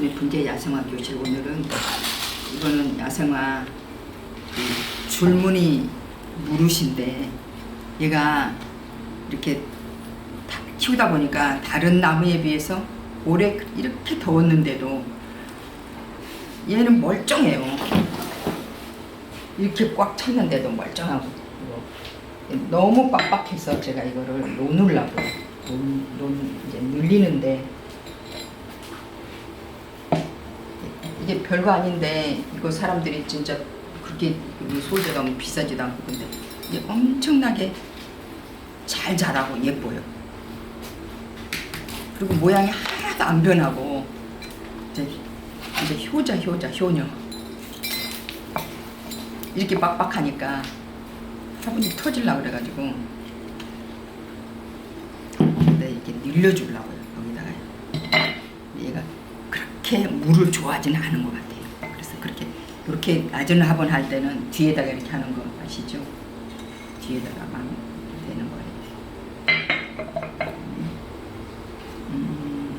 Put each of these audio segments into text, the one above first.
김해 분재 야생화 교실 오늘은 이거는 야생화 그 줄무늬 무릇인데 얘가 이렇게 다 키우다 보니까 다른 나무에 비해서 올해 이렇게 더웠는데도 얘는 멀쩡해요. 이렇게 꽉 찼는데도 멀쩡하고 너무 빡빡해서 제가 이거를 놓으려고 논, 논 이제 늘리는데 이게 별거 아닌데 이거 사람들이 진짜 그렇게 이 소재가 뭐 비싸지도 않고 근데 엄청나게 잘 자라고 예뻐요. 그리고 모양이 하나도 안 변하고 이제, 이제 효자 효자 효녀 이렇게 빡빡하니까 화분이 터질라 그래가지고 근데 이렇게 늘려주려고요 여기다가 얘가 그렇게 물을 좋아하지는 않은 것 같아요. 이렇게 낮은 화분 할 때는 뒤에다가 이렇게 하는 거 아시죠? 뒤에다가만 되는 거예요. 음.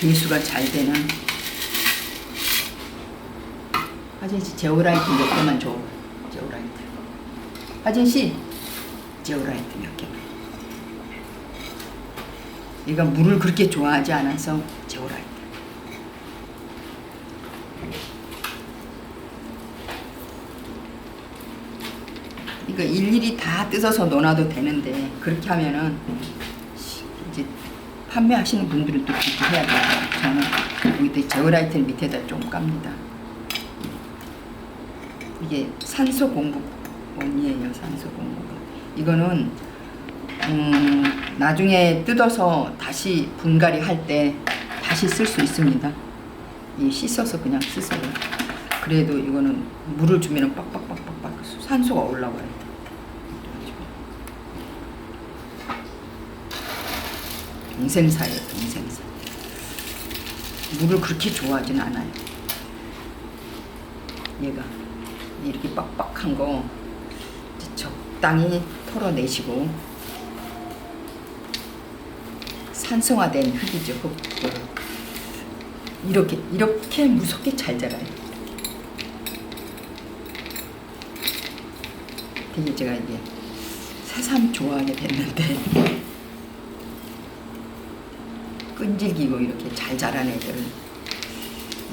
배수가 잘 되는 화진 씨 제오라이트 몇 개만 줘. 제오라이트. 화진 씨 제오라이트 몇 개만. 얘가 물을 그렇게 좋아하지 않아서 제오라이트. 이거 일일이 다 뜯어서 넣어놔도 되는데 그렇게 하면은 이제 판매하시는 분들은 또 그렇게 해야 돼요. 저는 여기 제오라이트 밑에다 좀 깝니다. 이게 산소 공급원이에요. 산소 공급원. 이거는 음, 나중에 뜯어서 다시 분갈이 할 때 다시 쓸 수 있습니다. 이 씻어서 그냥 쓰세요. 그래도 이거는 물을 주면은 빡빡빡빡빡 산소가 올라와요. 동생사예요, 동생사. 물을 그렇게 좋아하진 않아요. 얘가 이렇게 빡빡한 거 적당히 털어내시고 산성화된 흙이죠, 흙. 이렇게 이렇게 무섭게 잘 자라요. 되게 제가 이게 새삼 좋아하게 됐는데 끈질기고 이렇게 잘 자란 애들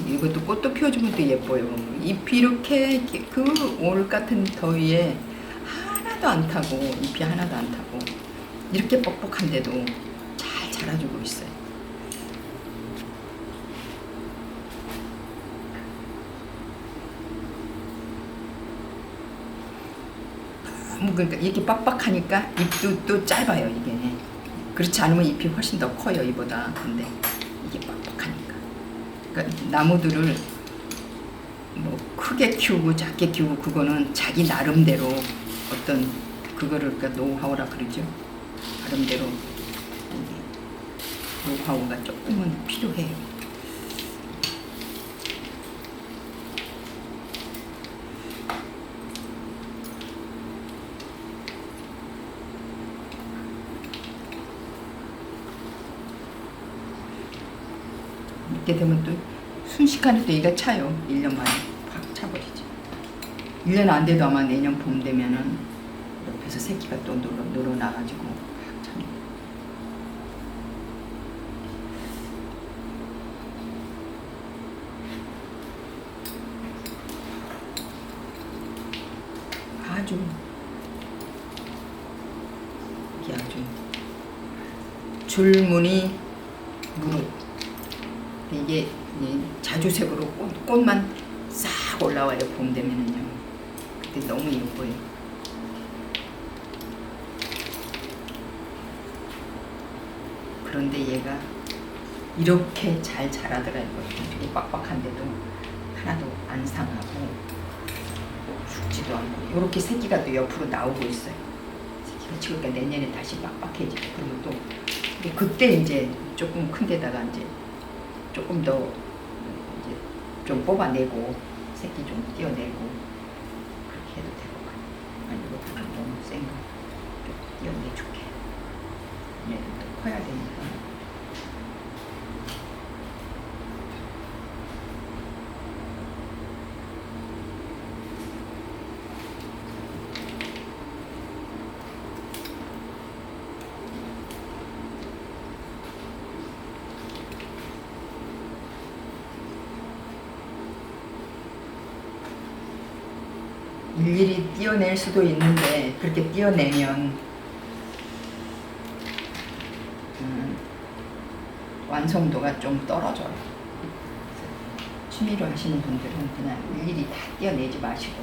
이것도 꽃도 피워주면 또 예뻐요. 잎이 이렇게 그올 같은 더위에 하나도 안 타고 잎이 하나도 안 타고 이렇게 뻑뻑한데도 잘 자라주고 있어요. 너무 그러니까 이렇게 빡빡하니까 잎도 또 짧아요 이게. 그렇지 않으면 잎이 훨씬 더 커요 이보다. 근데 그러니까 나무들을 뭐 크게 키우고 작게 키우고 그거는 자기 나름대로 어떤 그거를 그러니까 노하우라 그러죠. 나름대로 노하우가 조금은 필요해요 이렇게 되면 또 순식간에 또 얘가 차요. 1년 만에 확 차버리죠 1년 안 돼도 아마 내년 봄 되면은 옆에서 새끼가 또 늘어, 늘어나가지고 확 차요. 아주 이게 아주 줄무늬 무릇 이게 이 자주색으로 꽃, 꽃만 싹 올라와요 봄 되면은요. 그때 너무 예뻐요. 그런데 얘가 이렇게 잘 자라더라고요 이 빡빡한데도 하나도 안 상하고 죽지도 않고 이렇게 새끼가 또 옆으로 나오고 있어요. 새끼가 지금 내년에 다시 빡빡해지고 그리고 또 그때 이제 조금 큰 데다가 이제 조금 더 이제 좀 뽑아내고 새끼 좀 띄어내고 그렇게 해도 될 것 같아요. 아니 이거 좀 너무 센거좀 띄어내줄게. 또 커야 되니까. 일일이 띄어낼 수도 있는데 그렇게 띄어내면 음, 완성도가 좀 떨어져요. 취미로 하시는 분들은 그냥 일일이 다 띄어내지 마시고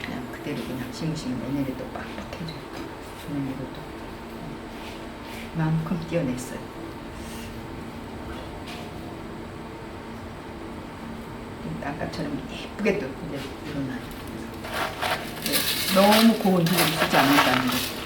그냥 그대로 그냥 심으시면 내년에 또 빡빡해져요. 저는 이것도 이만큼 띄어냈어요. 아까처럼 예쁘게 또 이제 일어나요. 네, 너무 고운 힘을 쓰지 않는다는 거.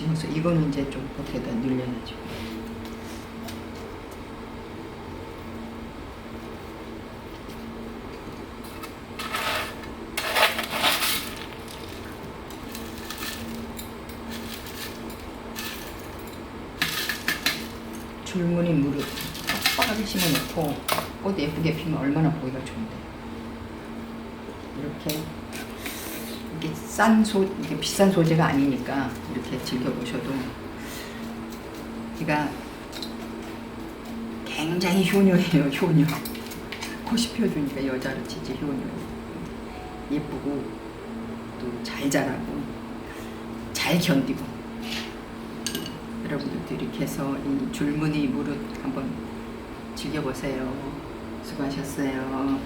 논하시면서 이거는 이제 좀 겉에다 늘려야죠. 줄무늬 무릎 빡빡하게 심어놓고 꽃 예쁘게 피면 얼마나 보기가 좋은데 이렇게 이게 싼 소, 이게 비싼 소재가 아니니까 이렇게 즐겨보셔도 제가 굉장히 효녀예요, 효녀. 꽃이 피워주니까 여자로 치지 효녀. 예쁘고 또 잘 자라고 잘 견디고 여러분들도 이렇게 해서 이 줄무늬 무릇 한번 즐겨보세요. 수고하셨어요.